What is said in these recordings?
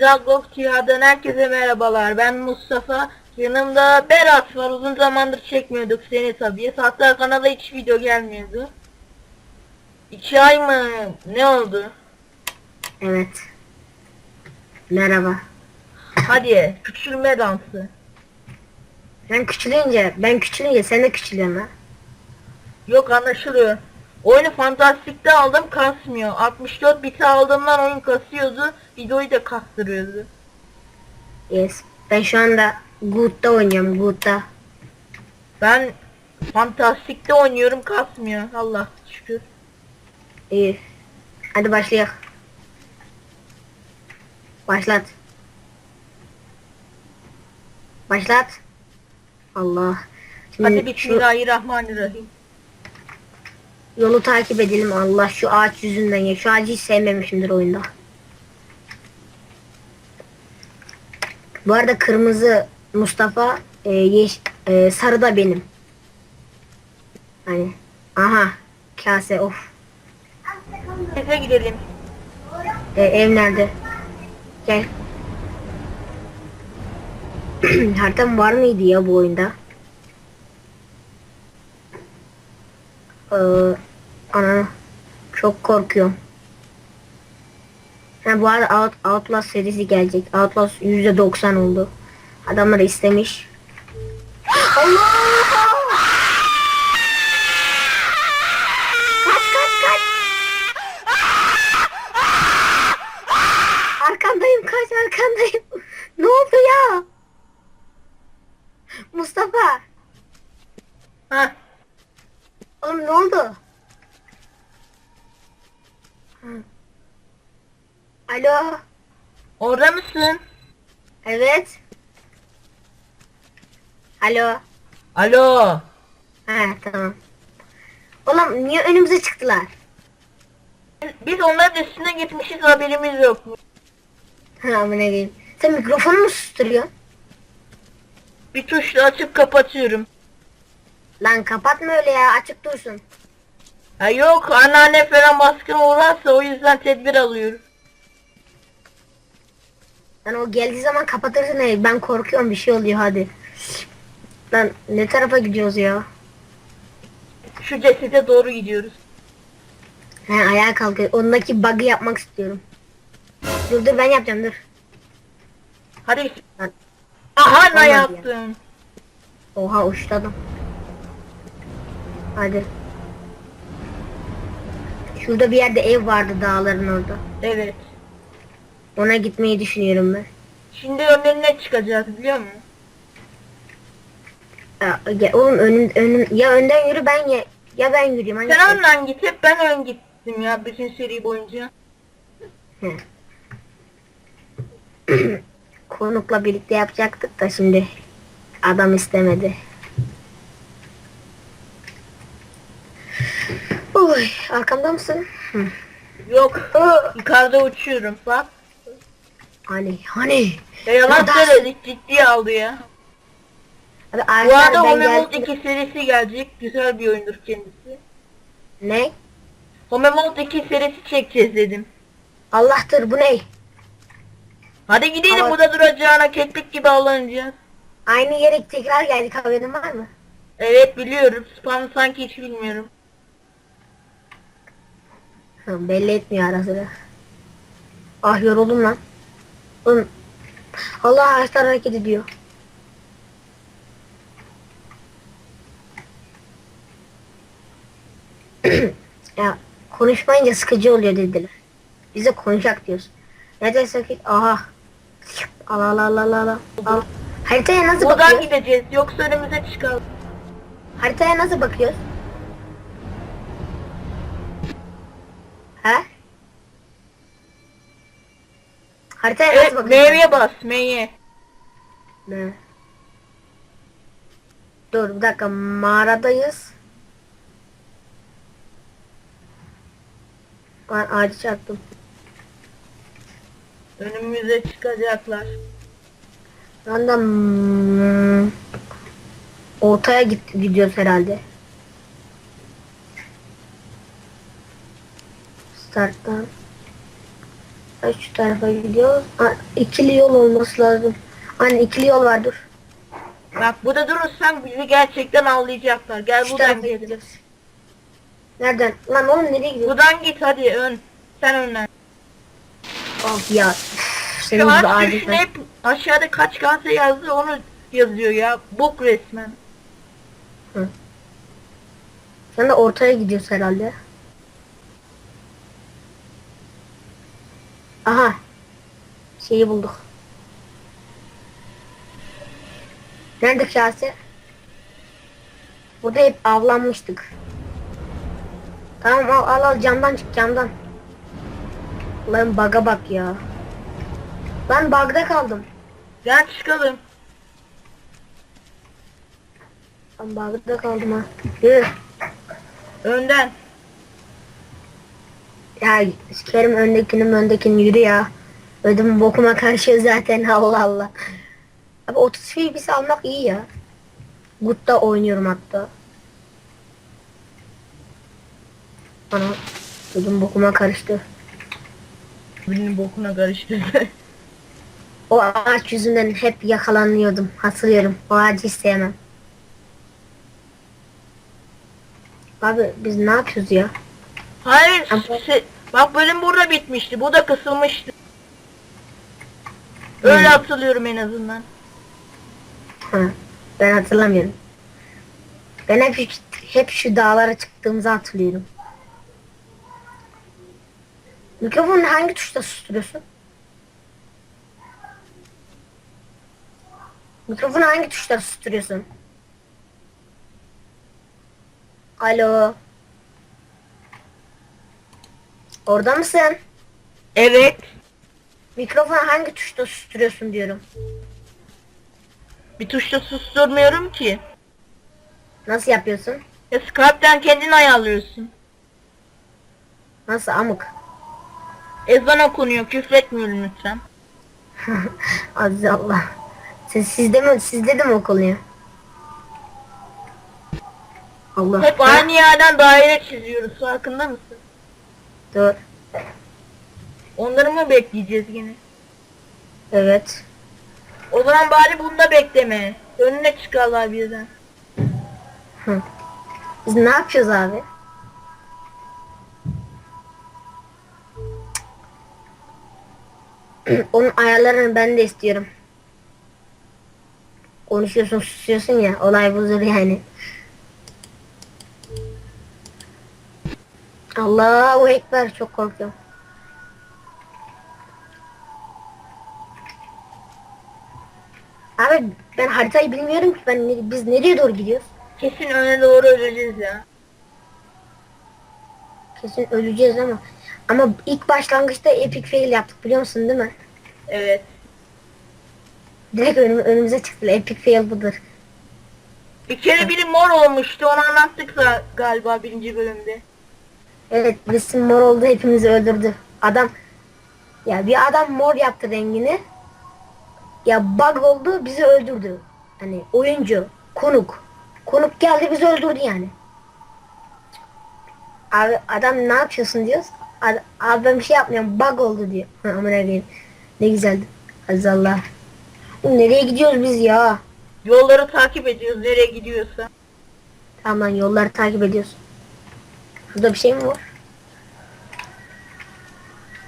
Raglok Tiha'dan herkese merhabalar. Ben Mustafa. Yanımda Berat var. Uzun zamandır çekmiyorduk seni tabii. Hatta kanala hiç video gelmiyordu. İki ay mı? Ne oldu? Evet. Merhaba. Hadi küçülme dansı. Ben küçülünce, ben küçülünce sen de küçülüyorsun ha. Yok anlaşılıyor. Oyunu fantastikte aldım kasmıyor. 64 biti aldığımdan oyun kasıyordu. Videoyu da kastırıyordu. Yes. Ben şu anda Good'da oynuyorum, Good'da. Ben fantastikte oynuyorum kasmıyor. Allah şükür. İyi. Hadi başlayalım. Başlat. Başlat. Allah. Şimdi Hadi bismillahirrahmanirrahim. Yolu takip edelim. Allah şu ağaç yüzünden ya. Şu ağacı hiç sevmemişimdir oyunda. Bu arada kırmızı Mustafa, e, yeş, e, sarı da benim. Hani aha kase of. Eve gidelim. E, ev nerede? Gel. Haritam var mıydı ya bu oyunda? Ee, ana çok korkuyorum. Ha, bu arada Out, Outlast serisi gelecek. Outlast %90 oldu. Adamlar istemiş. Allah! Kaç kaç kaç! Arkandayım kaç arkandayım. ne oldu ya? Mustafa. Ha, Oğlum ne oldu? Hı. Alo. orada mısın? Evet. Alo. Alo. Ha tamam. Oğlum niye önümüze çıktılar? Biz onların üstüne gitmişiz haberimiz yok. Ha amına koyayım. Sen mikrofonu mu susturuyorsun? Bir tuşla açıp kapatıyorum. Lan kapatma öyle ya açık dursun. Ha yok anneanne falan baskına uğrarsa o yüzden tedbir alıyorum. Lan o geldiği zaman kapatırsın evi. Ben korkuyorum bir şey oluyor hadi. Lan ne tarafa gidiyoruz ya? Şu cesede doğru gidiyoruz. He ayağa kalkıyor. Ondaki bug'ı yapmak istiyorum. Dur dur ben yapacağım dur. Hadi. Lan, Aha ya. ne yaptın? Oha uçladım. Hadi. Şurada bir yerde ev vardı dağların orada. Evet. Ona gitmeyi düşünüyorum ben. Şimdi önlerine çıkacağız biliyor musun? Ya, ya oğlum önüm, önüm ya önden yürü ben ya ya ben yürüyeyim. Hangisi? Sen önden git hep ben ön gittim ya bütün seri boyunca. Konukla birlikte yapacaktık da şimdi adam istemedi. Oy, arkamda mısın? Hı. Yok. Yukarıda uçuyorum bak. Hani, hani. Ya yalan söyledik ciddiye aldı ya. Abi Bu arada geldim. 2 serisi gelecek. Güzel bir oyundur kendisi. Ne? Homeworld 2 serisi çekeceğiz dedim. Allah'tır bu ne? Hadi gidelim Ama- burada duracağına keklik gibi avlanacağız. Aynı yere tekrar geldik haberin var mı? Evet biliyorum. Spam'ı sanki hiç bilmiyorum. Belli etmiyor ara sıra. Ah yoruldum lan. Oğlum. Allah ağaçlar hareket ediyor. ya konuşmayınca sıkıcı oluyor dediler. Bize konuşak diyoruz. Neredeyse ki aha. Al al al al al. al. Haritaya nasıl Buradan bakıyoruz? gideceğiz. Yoksa önümüze çıkar. Haritaya nasıl bakıyoruz? He? Haritaya nasıl Evet bakıyoruz? M'ye bas. M'ye. Ne? Dur bir dakika mağaradayız. Ben ağacı çarptım. Önümüze çıkacaklar. Ben de hmm, ortaya git gidiyoruz herhalde. Starttan. Şu tarafa gidiyoruz. Ha, ikili yol olması lazım. Hani ikili yol var dur. Bak burada durursan bizi gerçekten avlayacaklar. Gel Şu buradan tarafa gidelim. gidiyoruz. Nereden? Lan oğlum nereye gidiyorsun? Buradan git hadi ön. Sen önden. Of ya. Üf, Senin Şu gibi an üstüne hep aşağıda kaç kase yazdı onu yazıyor ya. Bok resmen. Sen de ortaya gidiyorsun herhalde. Aha. Şeyi bulduk. Nerede kase? Burada hep avlanmıştık. Tamam al al, al camdan çık camdan. Lan baga bak ya. Ben bug'da kaldım. Gel çıkalım. Ben bug'da kaldım ha. Yürü. Önden. Ya sikerim öndekinin öndekinin yürü ya. Ödüm bokuma karşı zaten Allah Allah. Abi 30 FPS almak iyi ya. Good'da oynuyorum hatta. Bana ödüm bokuma karıştı. Birinin bokuna karıştı. O ağaç yüzünden hep yakalanıyordum. Hatırlıyorum. O ağacı hiç sevmem. Abi biz ne yapıyoruz ya? Hayır. Se- bak bölüm burada bitmişti. Bu da kısılmıştı. Öyle Hmm. hatırlıyorum en azından. Ha, ben hatırlamıyorum. Ben hep, hep şu dağlara çıktığımızı hatırlıyorum. Mikrofonu hangi tuşta susturuyorsun? Mikrofonu hangi tuşta susturuyorsun? Alo. Orada mısın? Evet. Mikrofonu hangi tuşta susturuyorsun diyorum. Bir tuşla susturmuyorum ki. Nasıl yapıyorsun? Ya Skype'den kendin ayarlıyorsun. Nasıl amık? Ezan okunuyor. Küfretmiyorum lütfen. Aziz Allah. Siz sizde mi sizde de mi okuluyor? Allah. Hep aynı yerden daire çiziyoruz. Farkında mısın? Dur. Onları mı bekleyeceğiz yine? Evet. O zaman bari bunda bekleme. Önüne çıkarlar birden. Hı. Biz ne yapıyoruz abi? Onun ayarlarını ben de istiyorum. Konuşuyorsun susuyorsun ya olay budur yani. Allahu Ekber çok korkuyorum. Abi ben haritayı bilmiyorum ki ben ne- biz nereye doğru gidiyoruz? Kesin öne doğru öleceğiz ya. Kesin öleceğiz ama ama ilk başlangıçta epic fail yaptık biliyor musun değil mi? Evet. Direkt önüm, önümüze çıktı. Epic fail budur. Bir kere biri mor olmuştu. Onu anlattık da galiba birinci bölümde. Evet birisi mor oldu hepimizi öldürdü. Adam ya bir adam mor yaptı rengini. Ya bug oldu bizi öldürdü. Hani oyuncu, konuk. Konuk geldi bizi öldürdü yani. Abi adam ne yapıyorsun diyoruz. Ad- Abi ben bir şey yapmıyorum bug oldu diyor. Ha, Aman koyayım. Ne güzeldi. Azallah. Nereye gidiyoruz biz ya? Yolları takip ediyoruz nereye gidiyorsa. Tamam lan yolları takip ediyorsun. Şurada bir şey mi var?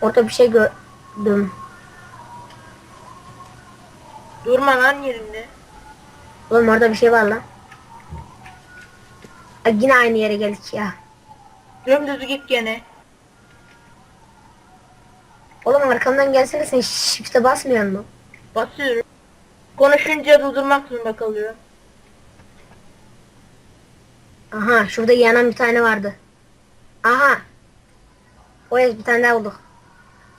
Orada bir şey gördüm. Durma lan yerinde. Oğlum orada bir şey var lan. Ay, yine aynı yere geldik ya. Dümdüz git gene. Oğlum arkamdan gelsene sen shift'e basmıyor mu? Basıyorum. Konuşunca durdurmak zorunda kalıyor. Aha şurada yanan bir tane vardı. Aha. O bir tane daha bulduk.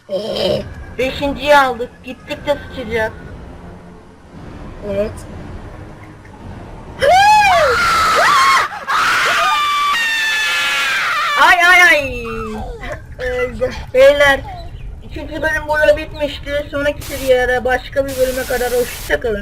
Ee, Beşinciyi aldık. Gittik de sıçacağız. evet. Ay ay ay. Öldü. Beyler. ikinci bölüm burada bitmişti. Sonraki seriyere başka bir bölüme kadar hoşçakalın.